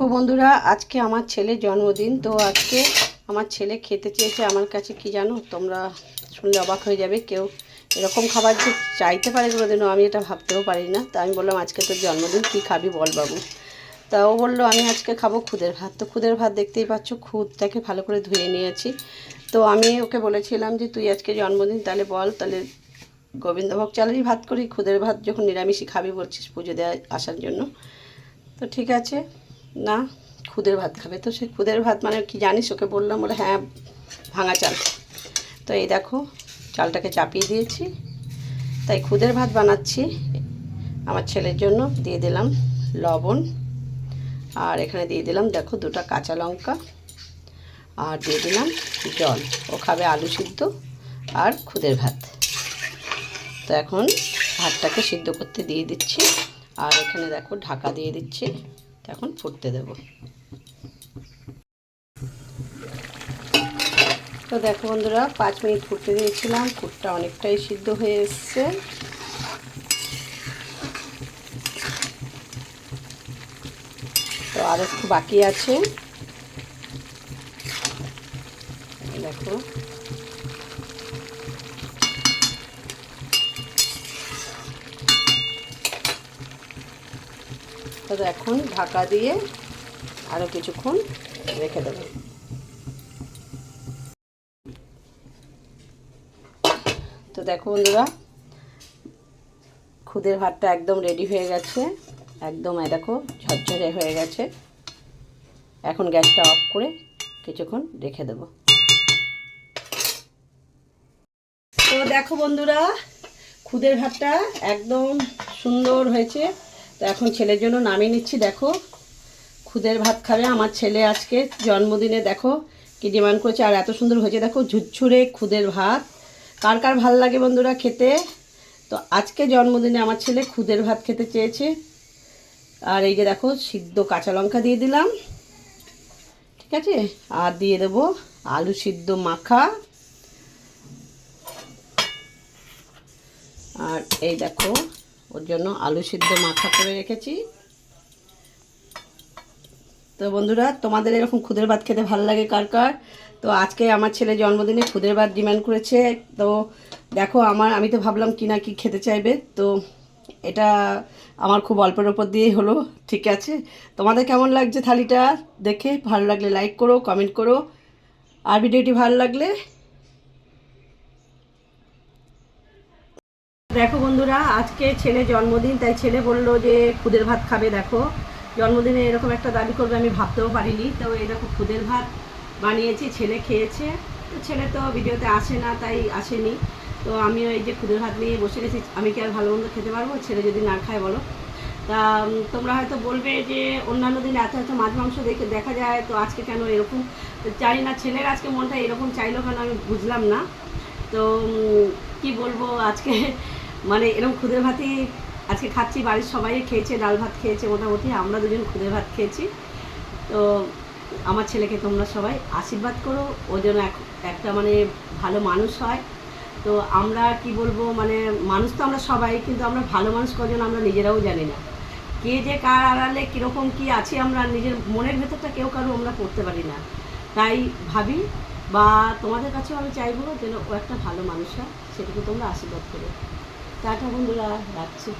তো বন্ধুরা, আজকে আমার ছেলের জন্মদিন, তো আজকে আমার ছেলে খেতে চেয়েছে আমার কাছে, কি জানো? তোমরা শুনলে অবাক হয়ে যাবে, কেউ এরকম খাবার যে চাইতে পারে কোনোদিনও, আমি এটা ভাবতেও পারি না। তা আমি বললাম, আজকে তোর জন্মদিন, কী খাবি বল বাবু? তা ও বলল, আমি আজকে খাব খুদের ভাত। তো খুদের ভাত দেখতেই পাচ্ছ, খুদটাকে ভালো করে ধুয়ে নিয়েছি। তো আমি ওকে বলেছিলাম যে, তুই আজকে জন্মদিন, তাহলে বল, তাহলে গোবিন্দভোগ চালেরই ভাত করি, খুদের ভাত যখন নিরামিষই খাবি বলছিস পুজো দেওয়া আসার জন্য। তো ঠিক আছে। না, খুদের ভাত খাবে। তো সে খুদের ভাত মানে কি জানিস? ওকে বললাম, বলে হ্যাঁ ভাঙা চাল। তো এই দেখো, চালটাকে চাপিয়ে দিয়েছি। তাই খুদের ভাত বানাচ্ছি। আমার ছেলের জন্য দিয়ে দিলাম লবণ। আর এখানে দিয়ে দিলাম, দেখো, দুটো কাঁচা লঙ্কা। আর দিয়ে দিলাম জল। ও খাবে আলু সিদ্ধ আর খুদের ভাত। তো এখন ভাতটাকে সিদ্ধ করতে দিয়ে দিচ্ছি। আর এখানে দেখো, ঢাকা দিয়ে দিচ্ছি। এখন ফুটতে দেব। তো দেখো বন্ধুরা, পাঁচ মিনিট ফুটতে দিয়েছিলাম, ফুটটা অনেকটাই সিদ্ধ হয়ে এসছে। তো আর একটু বাকি আছে। দেখো। তো এখন ঢাকা দিয়ে আরও কিছুক্ষণ রেখে দেবো। তো দেখো বন্ধুরা, খুদের ভাতটা একদম রেডি হয়ে গেছে। একদম, এই দেখো, ঝরঝরে হয়ে গেছে। এখন গ্যাসটা অফ করে কিছুক্ষণ রেখে দেবো। তো দেখো বন্ধুরা, খুদের ভাতটা একদম সুন্দর হয়েছে। তো এখন ছেলের জন্য নামিয়ে নিচ্ছি, দেখো। খুদের ভাত খাবে আমার ছেলে আজকে, জন্মদিনে, দেখো। কি ডিমান্ড করেছে, আর এত সুন্দর হয়েছে, দেখো, ঝুরঝুরে খুদের ভাত। কার কার ভালো লাগে বন্ধুরা খেতে? তো আজকে জন্মদিনে আমার ছেলে খুদের ভাত খেতে চেয়েছে। আর এই যে দেখো, সিদ্ধ কাঁচা লঙ্কা দিয়ে দিলাম। ঠিক আছে? আর দিয়ে দেবো আলু সিদ্ধ মাখা। আর এই দেখো ওর জন্য আলু সিদ্ধ মাখা করে রেখেছি। তো বন্ধুরা, তোমাদের এরকম খুদের ভাত খেতে ভালো লাগে কার কার? তো আজকে আমার ছেলে জন্মদিনে খুদের ভাত ডিমান্ড করেছে। তো দেখো, আমার, আমি তো ভাবলাম কি না কি খেতে চাইবে। তো এটা আমার খুব অল্পের ওপর দিয়েই হলো, ঠিক আছে। তোমাদের কেমন লাগছে থালিটা? দেখে ভালো লাগলে লাইক করো কমেন্ট করো। আর ভিডিওটি ভালো লাগলে দেখো বন্ধুরা, আজকে ছেলে জন্মদিন, তাই ছেলে বলল যে খুদের ভাত খাবে, দেখো। জন্মদিনে এরকম একটা দাবি করবে, আমি ভাবতেও পারিনি। তো এই দেখো খুদের ভাত বানিয়েছি, ছেলে খেয়েছে। তো ছেলে তো ভিডিওতে আসে না, তাই আসেনি। তো আমিও এই যে খুদের ভাত নিয়ে বসে গেছি, আমি কি আর ভালো মন্দ খেতে পারব? ছেলে যদি না খায়, বলো। তা তোমরা হয়তো বলবে যে অন্যান্য দিনে এত এত মাছ মাংস দেখে দেখা যায়, তো আজকে কেন এরকম? জানি না, ছেলের আজকে মনটা এরকম চাইলো কেন আমি বুঝলাম না। তো কি বলব, আজকে মানে এরকম খুদের ভাতই আজকে খাচ্ছি, বাড়ির সবাই খেয়েছে, ডাল ভাত খেয়েছে মোটামুটি, আমরা দুজন খুদের ভাত খেয়েছি। তো আমার ছেলেকে তোমরা সবাই আশীর্বাদ করো, ও যেন একটা মানে ভালো মানুষ হয়। তো আমরা কি বলব মানে মানুষ তো আমরা সবাই, কিন্তু আমরা ভালো মানুষ কজন আমরা নিজেরাও জানি না। কে যে কার আড়ালে, কীরকম কী আছে, আমরা নিজের মনের ভেতরটা কেউ কারও আমরা করতে পারি না। তাই ভাবি, বা তোমাদের কাছেও আমি চাইব যেন ও একটা ভালো মানুষ হয়, সেটুকু তোমরা আশীর্বাদ করো। টাটা বন্ধুরা রাখছি।